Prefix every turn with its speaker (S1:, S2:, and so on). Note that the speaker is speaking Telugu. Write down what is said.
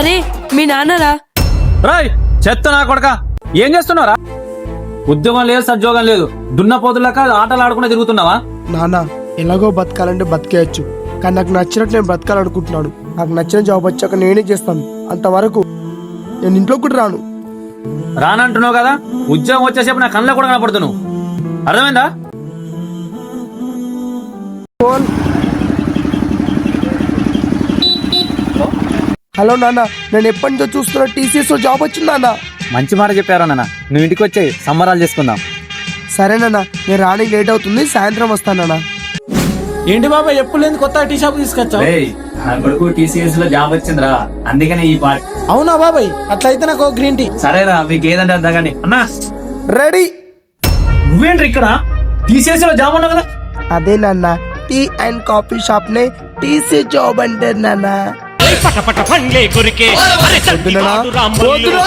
S1: అరే మీ నాన్నరా?
S2: రాయ్ చెత్త నా కొడక. ఏం చేస్తున్నావురా? ఉద్యోగం లేదు సద్యోగం లేదు. దున్నపోతులక ఆటలు ఆడుకునే తిరుగుతున్నావా?
S3: నాన్న ఎలాగో బతకాలంటే బతికేయచ్చు. కానీ నాకు నచ్చినట్టు నేను బతకాలనుకుంటున్నాడు నాకు నచ్చిన జాబ్ వచ్చాక నేనే చేస్తాను. అంతవరకు నేను ఇంట్లో కూడా రాను.
S2: రానంటున్నావు కదా? ఉద్యోగం వచ్చేసేపు నా కళ్ళ కూడా కనపడుతున్నావు. అర్థమైందా?
S3: ఫోన్. హలో నాన్న నేను ఎప్పటి నుంచో చూస్తున్న టీసీఎస్ జాబ్ వచ్చింది నాన్న.
S2: మంచి మాట చెప్పారా నాన్న? నువ్వు ఇంటికి వచ్చే సంబరాలు చేసుకుందాం.
S3: సరే నాన్న నేను రానికి లేట్ అవుతుంది సాయంత్రం వస్తాను నాన్న.
S4: ఏంటి బాబాయ్ ఎప్పుడు లేని కొత్త టీ షాప్ తీసుకొచ్చావు?
S2: నా కొడుకు టీసీఎస్లో జాబ్ వచ్చిందిరా. అందుకనే ఈ పాట
S4: అవునా బాబాయ్? అట్లయితే నాకు ఒక గ్రీన్ టీ.
S2: సరేరా మీకు ఏదంటే అర్థం కానీ అన్నా!
S3: రెడీ!
S2: నువ్వేంటి ఇక్కడ? టీసీఎస్లో జాబ్ ఉన్నావు కదా.
S3: అదే నాన్న టీ అండ్ కాఫీ షాప్ నే టీసీ జాబ్ అంటే నాన్న.
S5: పటపట పండ్లే కొరికే.
S3: వద్దునా?